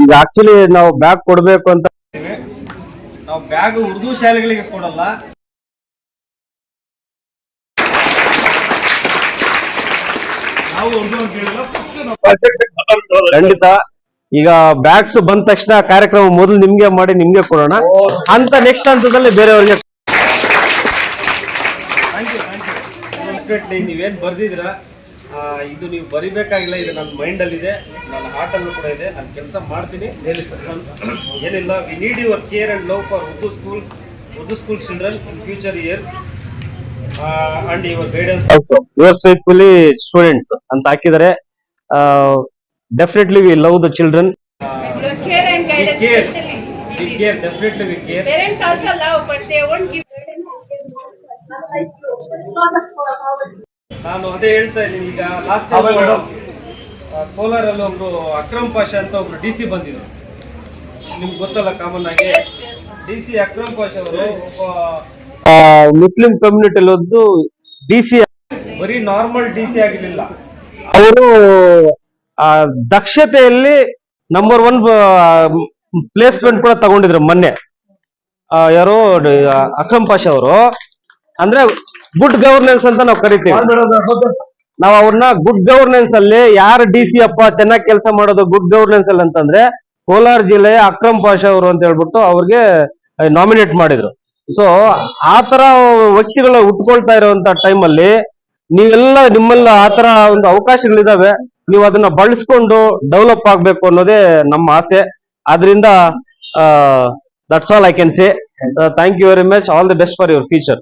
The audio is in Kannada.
ಈಗ ಆಕ್ಚುಲಿ ನಾವು ಬ್ಯಾಗ್ ಕೊಡಬೇಕು ಅಂತ ನಾವು ಬ್ಯಾಗ್ ಉರ್ದು ಶಾಲೆಗಳಿಗೆ ಕೊಡಲ್ಲ. ಖಂಡಿತ. ಈಗ ಬ್ಯಾಗ್ಸ್ ಬಂದ ತಕ್ಷಣ ಕಾರ್ಯಕ್ರಮ ಮೊದಲು ನಿಮ್ಗೆ ಮಾಡಿ ನಿಮ್ಗೆ ಕೊಡೋಣ. ಅಂತ ನೆಕ್ಸ್ಟ್ ಹಂತದಲ್ಲಿ ಬೇರೆಯವ್ರಿಗೆ ನೀವೇನು ಆ, ಇದು ನೀವು ಬರಿಬೇಕಾಗಿಲ್ಲ ಇದು ನನ್ನ ಮೈಂಡಲ್ಲಿದೆ ನನ್ನ ಹಾರ್ಟಲ್ಲೂ ಕೂಡ ಇದೆ ನಾನು ಕೆಲಸ ಮಾಡ್ತೀನಿ. ಹೇಳಿ ಸರ್. ಏನಿಲ್ಲ we need your care and love for Urdu schools Urdu school children in future years and your guidance your students ಅಂತ ಹಾಕಿದರೆ definitely we love the children Your care and guidance, care especially. We care definitely we Parents also love, but they won't give. ನಾನು ಅದೇ ಹೇಳ್ತಾ ಇದ್ದೀನಿ. ಈಗ ಲಾಸ್ಟ್. ಕೋಲಾರಲ್ಲಿ ಒಬ್ರು ಅಕ್ರಮ್ ಪಾಷ ಅಂತ ಒಬ್ರು ಡಿ ಸಿ ಬಂದಿದ್ರು. ನಿಮ್ಗೆ ಗೊತ್ತಲ್ಲ ಕಾಮನ್ ಆಗಿ? ಡಿ ಸಿ ಅಕ್ರಮ್ ಪಾಷ ಅವರು ಒಬ್ಬ ಮುಸ್ಲಿಂ ಕಮ್ಯುನಿಟಿ ಒಂದು ಡಿ ಸಿ ಬರೀ ನಾರ್ಮಲ್ ಡಿ ಸಿ ಆಗಿರ್ಲಿಲ್ಲ. ಅವರು ದಕ್ಷತೆಯಲ್ಲಿ ನಂಬರ್ ಒನ್ ಪ್ಲೇಸ್ಮೆಂಟ್ ಕೂಡ ತಗೊಂಡಿದ್ರು ಮೊನ್ನೆ. ಆ, ಯಾರು ಅಕ್ರಮ್ ಪಾಷ ಅವರು. ಅಂದ್ರೆ ಗುಡ್ ಗವರ್ನೆನ್ಸ್ ಅಂತ ನಾವು ಕರಿತೀವಿ. ನಾವು ಅವ್ರನ್ನ ಗುಡ್ ಗವರ್ನೆನ್ಸ್ ಅಲ್ಲಿ ಯಾರು ಡಿ ಸಿ ಅಪ್ಪ ಚೆನ್ನಾಗಿ ಕೆಲಸ ಮಾಡೋದು ಗುಡ್ ಗವರ್ನೆನ್ಸ್ ಅಲ್ಲಿ ಅಂತಂದ್ರೆ ಕೋಲಾರ ಜಿಲ್ಲೆಯ ಅಕ್ರಮ್ ಪಾಷಾ ಅವರು ಅಂತ ಹೇಳ್ಬಿಟ್ಟು ಅವ್ರಿಗೆ ನಾಮಿನೇಟ್ ಮಾಡಿದ್ರು. ಸೊ ಆತರ ತರ ವ್ಯಕ್ತಿಗಳು ಉಟ್ಕೊಳ್ತಾ ಇರುವಂತ ಟೈಮ್ ಅಲ್ಲಿ ನೀವೆಲ್ಲ ನಿಮ್ಮಲ್ಲ ಆತರ ತರ ಒಂದು ಅವಕಾಶಗಳಿದಾವೆ. ನೀವು ಅದನ್ನ ಬಳಸ್ಕೊಂಡು ಡೆವಲಪ್ ಆಗ್ಬೇಕು ಅನ್ನೋದೇ ನಮ್ಮ ಆಸೆ. ಆದ್ರಿಂದ that's all I can say thank you very much all the best for your future